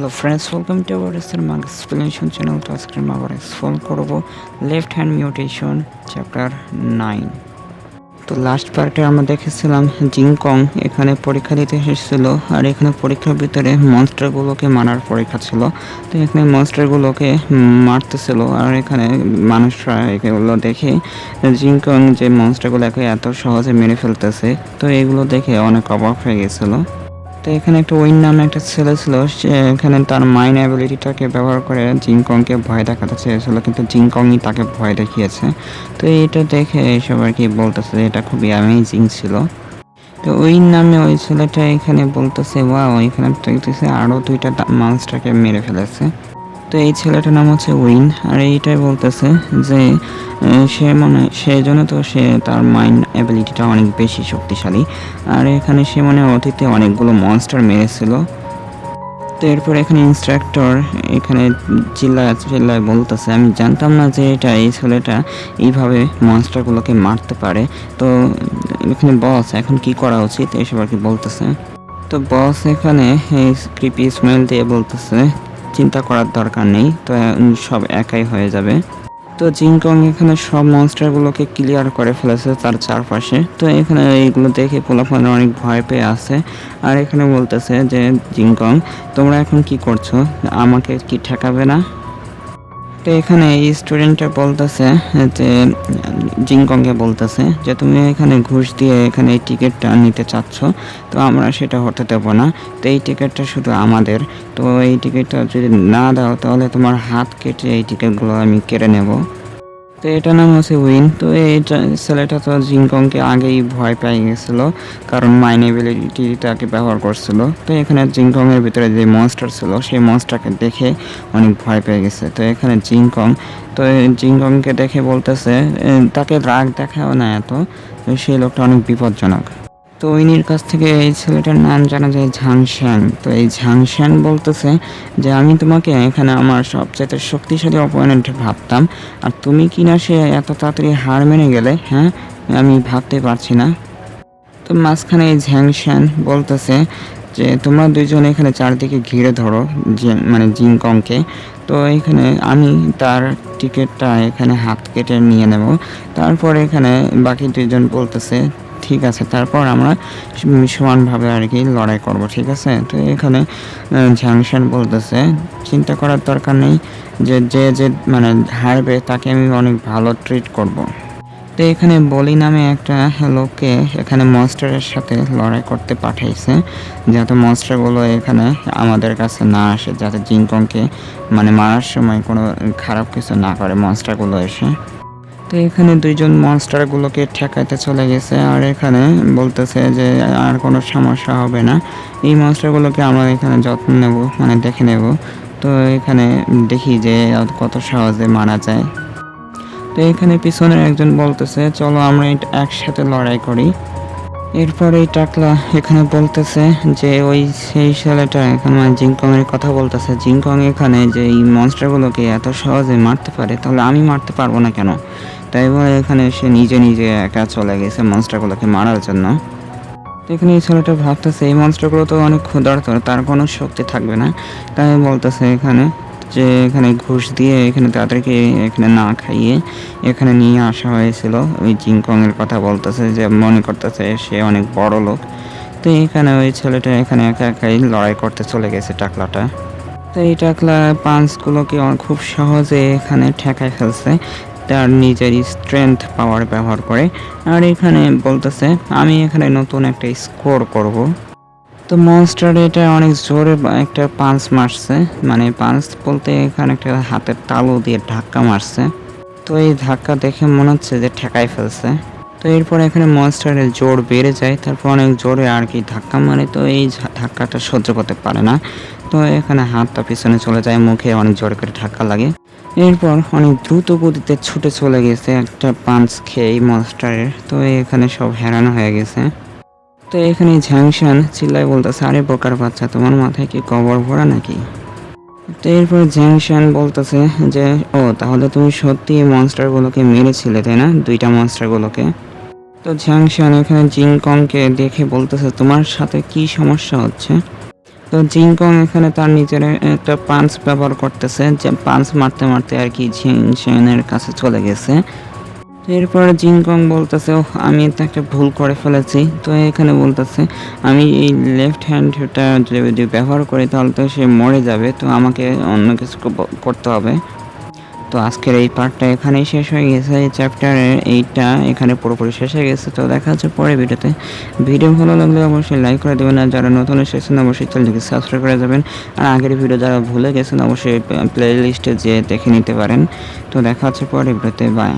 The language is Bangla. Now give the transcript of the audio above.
Hello friends welcome to our এসের মার্ক এক্সপ্লেনেশন চ্যানেল তো আজকে আমরা আবার এক্সপ্লোর করব left hand mutation chapter nine তো লাস্ট পার্টে আমরা দেখেছিলাম জিংকং এখানে পরীক্ষা দিতে এসেছিল আর এখানে পরীক্ষার ভিতরে মনস্টারগুলোকে মারার পরীক্ষা ছিল। তো এখানে মনস্টারগুলোকে মারতেছিল আর এখানে মানুষরা এগুলো দেখে জিংকং যে মনস্টারগুলোকে এত সহজে মেরে ফেলতেছে, তো এগুলো দেখে অনেক অবাক হয়ে গেছিল। তো এখানে একটা ওইন নামে একটা ছেলে ছিল, সে এখানে তার মাইন অ্যাবিলিটিটাকে ব্যবহার করে জিংকংকে ভয় দেখাতে চেয়েছিল, কিন্তু জিংকংই তাকে ভয় দেখিয়েছে। তো এটা দেখে এসব আর কি বলতেছে যে এটা খুবই অ্যামেজিং ছিল। তো ওই নামে ওই ছেলেটা এখানে বলতেছে ওয়া ওইখানে দেখতেছে আরও দুইটা মাংসটাকে মেরে ফেলেছে। তো এই ছেলেটার নাম হচ্ছে উইন। আর এইটাই বলতেছে যে সে মানে সেই জন্য তো সে তার মাইন্ড অ্যাবিলিটিটা অনেক বেশি শক্তিশালী। আর এখানে সে মানে অতীতে অনেকগুলো মনস্টার মেরেছিল। তো এরপর এখানে ইনস্ট্রাক্টর এখানে চিল্লায় চিল্লায় বলতেছে, আমি জানতাম না যে এটা এই ছেলেটা এইভাবে মনস্টারগুলোকে মারতে পারে। তো এখানে বস এখন কি করা উচিত? এসব আর কি বলতেছে। তো বস এখানে এই ক্রিপি স্মেল দিয়ে বলতেছে চিন্তা করার দরকার নেই, তো সব একাই হয়ে যাবে। তো জিংকং এখানে সব মনস্টারগুলোকে ক্লিয়ার করে ফেলেছে তার চারপাশে। তো, এখানে এইগুলো দেখে পোলাপান অনেক ভয় পেয়ে আছে। আর এখানে বলতেছে যে জিংকং তোমরা এখন কি করছ? আমাকে কি ঠেকাবে না? তো এখানে এই স্টুডেন্টটা বলতেছে যে জিংকংকে বলতেছে যে, তুমি এখানে ঘুষ দিয়ে এখানে এই টিকিটটা নিতে চাচ্ছ, তো আমরা সেটা হতে দেব না। তো এই টিকিটটা শুধু আমাদের। তো এই টিকিটটা যদি না দাও, তাহলে তোমার হাত কেটে এই টিকিটগুলো আমি কেড়ে নেব। তো এটা নাম হচ্ছে উইন তো এই ছেলেটা তো জিংকংকে আগেই ভয় পেয়ে গেছিল, কারণ মাইন এবিলিটিটাকে ব্যবহার করছিল। তো এখানে জিংকংয়ের ভিতরে যে মনস্টার ছিল, সেই মনস্টারকে দেখে অনেক ভয় পেয়ে গেছে। তো এখানে জিংকং তো জিনকংকে দেখে বলতেছে তাকে রাগ দেখাও না এত। সেই লোকটা অনেক বিপজ্জনক। তো কাছ থেকে এই ছেলেটার নাম জানা যায় ঝাংশ্যান। তো এই ঝাংশ্যান বলতেছে যে, আমি তোমাকে এখানে আমার সবচেয়ে শক্তিশালী অপোনেন্ট ভাবতাম। আর তুমি কি না সে এত তাড়াতাড়ি হার মেনে গেলে হ্যাঁ? আমি ভাবতে পারছি না। তো মাঝখানে এই ঝ্যাংশ্যান বলতেছে যে, তোমরা দুইজন এখানে চারদিকে ঘিরে ধরো মানে জিংকংকে তো এখানে আমি তার টিকিটটা এখানে হাত কেটে নিয়ে নেব। তারপর এখানে বাকি দুইজন বলতেছে ঠিক আছে, তারপর আমরা সম- সমানভাবে আর কি লড়াই করব, ঠিক আছে তো এখানে ঝ্যাংশন বলতেছে, চিন্তা করার দরকার নেই, যে যে যে মানে হারবে তাকে আমি অনেক ভালো ট্রিট করব। তো এখানে বলি নামে একটা লোককে এখানে মনস্টারের সাথে লড়াই করতে পাঠাইছে, যাতে মনস্টারগুলো এখানে আমাদের কাছে না আসে, যাতে জিংকংকে মানে মারার সময় কোনো খারাপ কিছু না করে মনস্টারগুলো এসে তো এখানে দুইজন মাস্টার গুলোকে ঠেকাইতে চলে গেছে। আর এখানে বলতেছে যে আর কোনো সমস্যা হবে না। এই মাস্টার গুলোকে আমরা এখানে যত্ন নেব মানে দেখে নেব। তো এখানে দেখি যে কত সহজে মারা যায়। তো এখানে পিছনের একজন বলতেছে, চলো আমরা একসাথে লড়াই করি। এরপর এই টাকলা এখানে বলতেছে যে ওই সেই ছেলেটা এখানে মানে জিংকংয়ের কথা বলতেছে। জিংকং এখানে যে এই মনস্টারগুলোকে এত সহজে মারতে পারে, তাহলে আমি মারতে পারব না কেন? তাই বলে এখানে সে নিজে নিজে একা চলে গেছে মনস্টারগুলোকে মারার জন্য। এখানে এই ছেলেটা ভাবতেছে, এই মনস্টারগুলো তো অনেক ক্ষুধার্ত, তার কোনো শক্তি থাকবে না। তাই বলতেছে এখানে যে এখানে ঘুষ দিয়ে এখানে তাদেরকে এখানে না খাইয়ে এখানে নিয়ে আসা হয়েছিল। ওই জিংকংয়ের কথা বলতেছে যে, মনে করতেছে সে অনেক বড় লোক। তো এখানে ওই ছেলেটা এখানে একা একাই লড়াই করতে চলে গেছে টাকলাটা। তো এই টাকলা পাঞ্চগুলোকে খুব সহজে এখানে ঠেকায় ফেলছে। তার নিজের স্ট্রেংথ পাওয়ার ব্যবহার করে। আর এখানে বলতেছে, আমি এখানে নতুন একটা স্কোর করব। তো মনস্টার এটা অনেক জোরে একটা পাঞ্চ মারছে। মানে পাঞ্চ বলতে এখানে একটা হাতের তালু দিয়ে ধাক্কা মারছে। তো এই ধাক্কা দেখে মনে হচ্ছে যে ঠেকাই ফেলছে। তো এরপর এখানে মনস্টারের জোর বেড়ে যায়, তারপর অনেক জোরে আর কি ধাক্কা মারে। তো এই ধাক্কাটা সহ্য করতে পারে না। তো এখানে হাতটা পিছনে চলে যায়, মুখে অনেক জোরে করে ধাক্কা লাগে। এরপর অনেক দ্রুত গতিতে ছুটে চলে গেছে একটা পাঞ্চ খেয়ে মনস্টারের তো এখানে সব হেরান হয়ে গেছে। তো এখানে ঝ্যাংশান চিল্লাই বলতেছে, আরে বোকার বাচ্চা, তোমার মাথায় কি কবর ভরা নাকি? তো এরপর ঝ্যাংশান বলতেছে যে, ও, তাহলে তুমি সত্যি মনস্টারগুলোকে মেরেছিলে, তাই না? দুইটা মনস্টারগুলোকে তো ঝ্যাংশান এখানে জিংকংকে দেখে বলতেছে, তোমার সাথে কি সমস্যা হচ্ছে? তো জিংকং এখানে তার নিজের একটা পাঞ্চ ব্যবহার করতেছে, যে পাঞ্চ মারতে মারতে আর কি জিনশেনের কাছে চলে গেছে। এরপরে জিংকং বলতেছে ও আমি তো একটা ভুল করে ফেলেছি। তো এখানে বলতেছে, আমি এই লেফট হ্যান্ডটা যদি ব্যবহার করি, তাহলে তো সে মরে যাবে। তো আমাকে অন্য কিছু করতে হবে। তো আজকের এই পার্টটা এখানেই শেষ হয়ে গেছে। এই চ্যাপ্টারের এইটা এখানে পুরোপুরি শেষ হয়ে গেছে। তো দেখা হচ্ছে পরের ভিডিওতে। ভিডিও ভালো লাগলে অবশ্যই লাইক করে দেবেন। আর যারা নতুন এসেছেন, অবশ্যই চ্যানেলটিকে সাবস্ক্রাইব করে যাবেন। আর আগের ভিডিও যারা ভুলে গেছেন, অবশ্যই প্লে লিস্টে যেয়ে দেখে নিতে পারেন। তো দেখা হচ্ছে পরে ভিডিওতে। বাই